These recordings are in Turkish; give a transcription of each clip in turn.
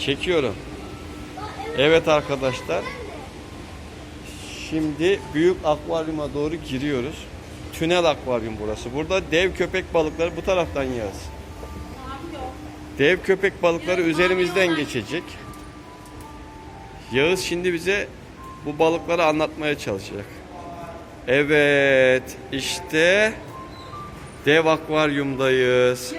Çekiyorum. Evet arkadaşlar. Şimdi büyük akvaryuma doğru giriyoruz. Tünel akvaryum burası. Burada dev köpek balıkları bu taraftan yağız. Dev köpek balıkları üzerimizden geçecek. Yağız şimdi bize bu balıkları anlatmaya çalışacak. Evet, işte dev akvaryumdayız.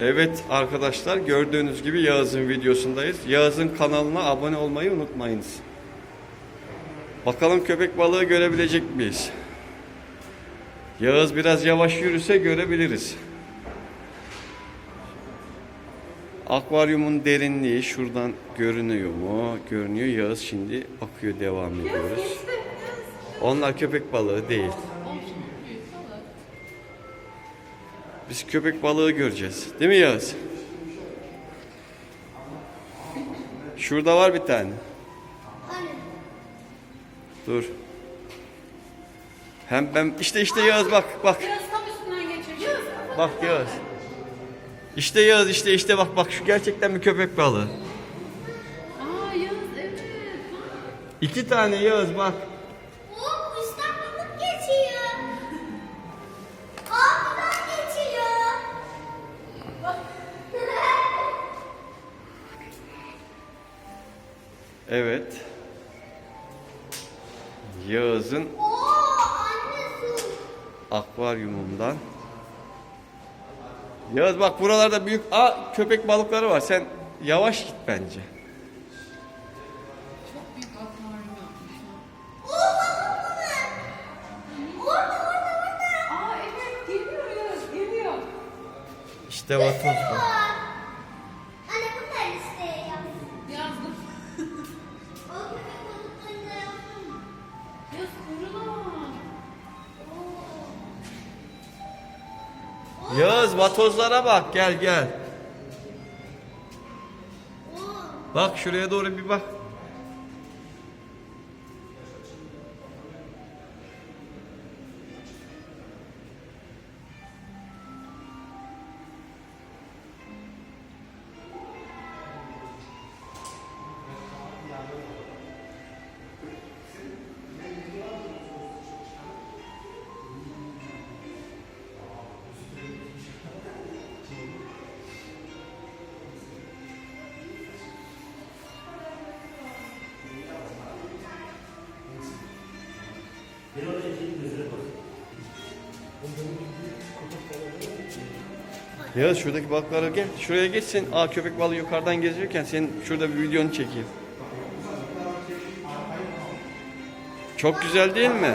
Evet arkadaşlar gördüğünüz gibi Yağız'ın videosundayız. Yağız'ın kanalına abone olmayı unutmayınız. Bakalım köpek balığı görebilecek miyiz? Yağız biraz yavaş yürüse görebiliriz. Akvaryumun derinliği şuradan görünüyor mu? Görünüyor. Yağız şimdi bakıyor devam ediyoruz. Onlar köpek balığı değil. Biz köpek balığı göreceğiz. Değil mi Yağız? Şurada var bir tane. Dur. Hem ben işte işte Yağız bak bak. Bak Yağız. İşte Yağız işte işte bak bak şu gerçekten bir köpek balığı. Aa Yağız evet. Bak. İki tane Yağız bak. Evet. Yağız'ın Oo anne su. akvaryumundan. Yağız bak buralarda büyük Aa, köpek balıkları var. Sen yavaş git bence. Çok büyük Yağız vatozlara bak gel gel. Bak şuraya doğru bir bak. Yağız şuradaki balıklara gel. Şuraya geçsin. Aa köpek balığı yukarıdan gezerken senin şurada bir videonu çekeyim. Çok güzel değil mi?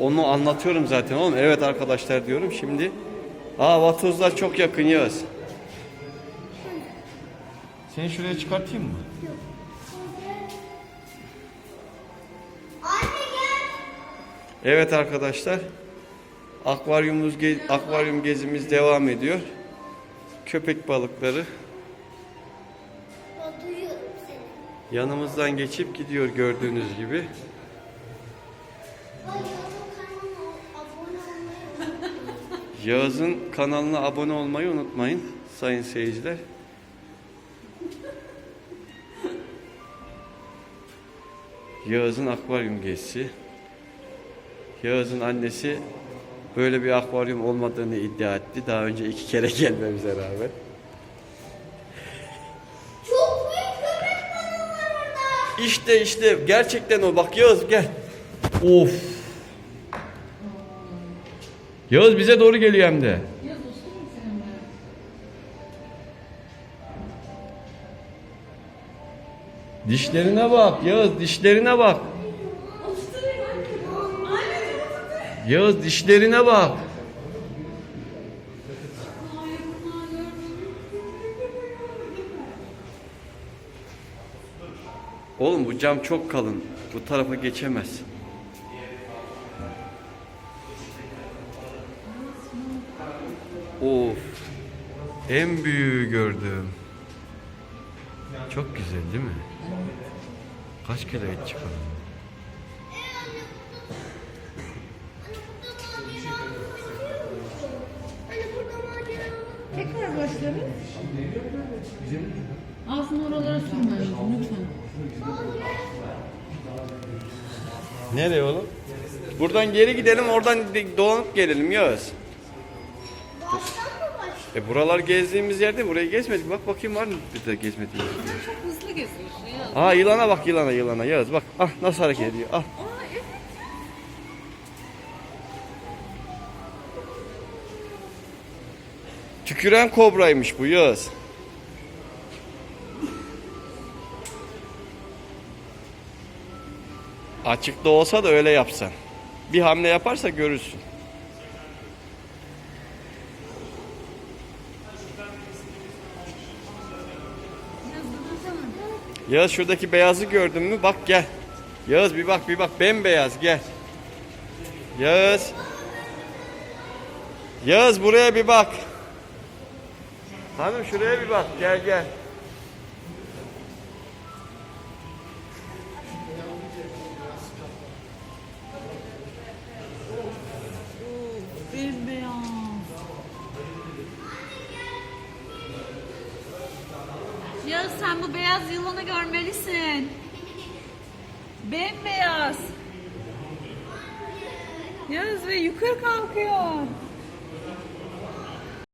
Onu anlatıyorum zaten oğlum. Evet arkadaşlar diyorum. Şimdi Aa vatozlar çok yakın Yağız. Seni şuraya çıkartayım mı? Gel. Evet arkadaşlar. Akvaryumumuz ge- akvaryum gezimiz devam ediyor. Köpek balıkları yanımızdan geçip gidiyor gördüğünüz gibi. Yağız'ın kanalına abone olmayı unutmayın sayın seyirciler. Yağız'ın akvaryum gezisi. Yağız'ın annesi böyle bir akvaryum olmadığını iddia etti. Daha önce iki kere gelmemize rağmen. Çok büyük köpek balığı var orada. İşte işte gerçekten o. Bak Yağız gel. Of. Yağız bize doğru geliyor hem de. Dişlerine bak Yağız dişlerine bak. Yağız dişlerine bak. Oğlum bu cam çok kalın. Bu tarafa geçemez. Of. En büyüğü gördüm. Çok güzel değil mi? Kaç kilo et çıkar? Tekrar başlarız. Ağzını oralara sürme lütfen. Nereye oğlum? Buradan geri gidelim oradan dolanıp gelelim Yağız. Başlıyor? E buralar gezdiğimiz yerde burayı gezmedik. Bak bakayım var mı bir de gezmediğimiz yer? Çok hızlı geziyorsun ya. Aa yılana bak yılana yılana Yağız bak. Ah nasıl hareket ediyor. Ah. Aa evet. Tüküren kobraymış bu Yağız. Açıkta olsa da öyle yapsan. Bir hamle yaparsa görürsün. Yağız şuradaki beyazı gördün mü? Bak gel. Yağız bir bak bir bak bembeyaz gel. Yağız. Yağız buraya bir bak. Hanım şuraya bir bak gel gel. Ya sen bu beyaz yılanı görmelisin. Bembeyaz. Yağız ve yukarı kalkıyor.